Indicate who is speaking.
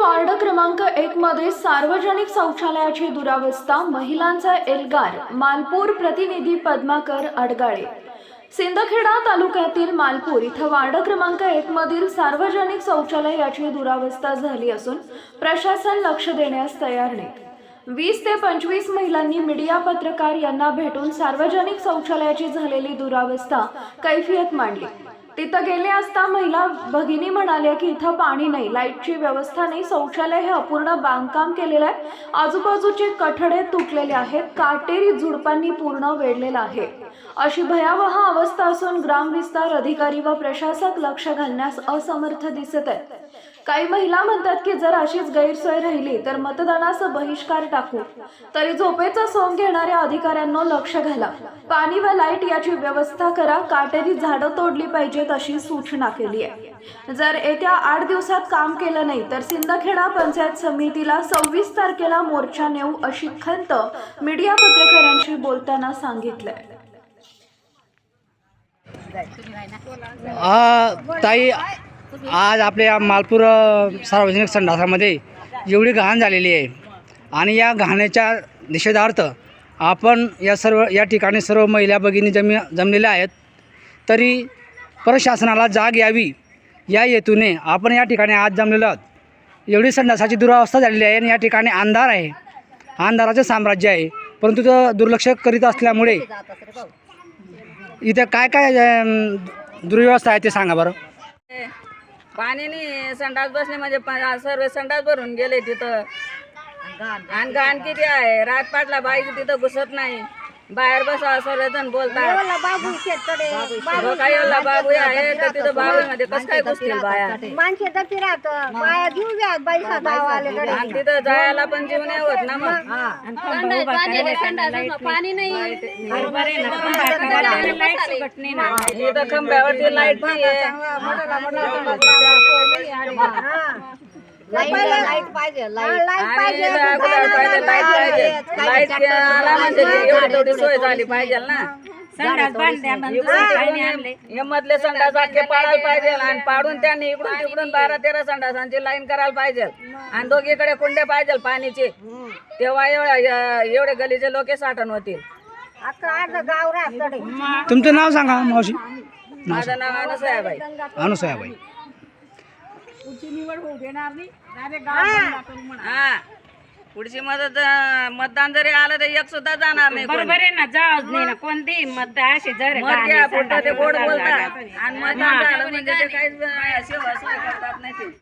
Speaker 1: Ward क्रमांक एक मध्ये सार्वजनिक शौचालयाची दुरावस्था महिलांचा एल्गार मालपूर प्रतिनिधी पद्माकर अडगाळे सिंदखेडा तालुक्यातील मालपूर इथं वार्ड क्रमांक एक मधील सार्वजनिक शौचालय याची दुरावस्था झाली असून प्रशासन लक्ष देण्यास तयार नाही. वीस ते पंचवीस महिलांनी मीडिया पत्रकार यांना भेटून सार्वजनिक शौचालयाची झालेली दुरावस्था कैफियत मांडली. तिथं गेले असता महिला भगिनी म्हणाल्या की इथं पाणी नाही लाईटची व्यवस्था नाही शौचालय हे अपूर्ण बांधकाम केलेलं आहे. आजूबाजूचे कठडे तुटलेले आहेत काटेरी झुडपांनी पूर्ण वेढलेलं आहे. अशी भयावह अवस्था असून ग्रामविस्तार अधिकारी व प्रशासक लक्ष घालण्यास असमर्थ दिसत आहेत. काही महिला म्हणतात की जर अशीच गैरसोय राहिली तर मतदानाचा बहिष्कार टाकू. तरी झोपेचा सोंग घेणाऱ्या अधिकाऱ्यांना लक्ष घाला. पाणी व लाइट याची व्यवस्था करा. काटेरी झाडं तोडली पाहिजेत अशी सूचना केली आहे. जर येत्या आठ दिवसात काम केलं नाही तर सिंदखेडा पंचायत समितीला सव्वीस तारखेला मोर्चा नेऊ अशी खंत मीडिया पत्रकारांशी बोलताना सांगितलंय.
Speaker 2: ताई आज आपल्या मालपूर सार्वजनिक संडासामध्ये एवढी घाण झालेली आहे. आणि या घाण्याच्या निषेधार्थ आपण या सर्व या ठिकाणी सर्व महिला भगिनी जमी जमलेल्या आहेत. तरी प्रशासनाला जाग यावी या हेतूने आपण या ठिकाणी आज जमलेलो आहोत. एवढी संडासाची दुरावस्था झालेली आहे आणि या ठिकाणी अंधार आहे. अंधाराचं साम्राज्य आहे. परंतु तो दुर्लक्ष करीत असल्यामुळे इथे काय काय दुर्व्यवस्था आहे ते सांगा बरं.
Speaker 3: पाण्याने संडास बसले म्हणजे प- सर्व संडास भरून गेले तिथं. आणि घाण किती आहे रात पाटला बाई तिथं घुसत नाही. बाहेर बसा सर्वजण बोलतात काही वेळेला बाबू आहे तर तिथं बाबू मध्ये कसं काय घुसतील बाया
Speaker 4: माणसे तर फिरत बाया घेऊ द्या बाई आले
Speaker 3: आणि तिथं जायला पण जीव नाही होत ना मग
Speaker 4: पाणी नाही
Speaker 3: इथं खंब्यावरती लाइट नाही
Speaker 4: लाइट पाहिजे लाइट
Speaker 3: आणि इथं अगोदर पाहिजे लाइट पाहिजे लाइट आला म्हणजे एवढी तेवढी सोय झाली पाहिजे ना. हे मधले संडास अख्खे पाडायला पाहिजे आणि पाडून त्यांनी इकडून तिकडून बारा तेरा संडासांची लाईन करायला पाहिजे. आणि दोघीकडे कुंडे पाहिजे पाणीचे. तेव्हा एवढ्या एवढे गलीचे लोक साठण होतील.
Speaker 4: अख्खा अर्ध गाव राहत
Speaker 2: तुमचं नाव सांगा मावशी.
Speaker 3: माझं नाव अनुसाहेबाई
Speaker 2: अनुसयाबाई.
Speaker 3: हा. पुढची मदत मतदान जरी आलं तर एक सुद्धा जाणार नाही कोणी.
Speaker 5: बरोबर आहे ना जावच नाही ना कोणती? मत अशी जर
Speaker 3: मत घ्या पुढचं ते गोड बोलतात. आणि मतदान झालं म्हणजे ते काहीच सेवा सोय करतात नाही ते.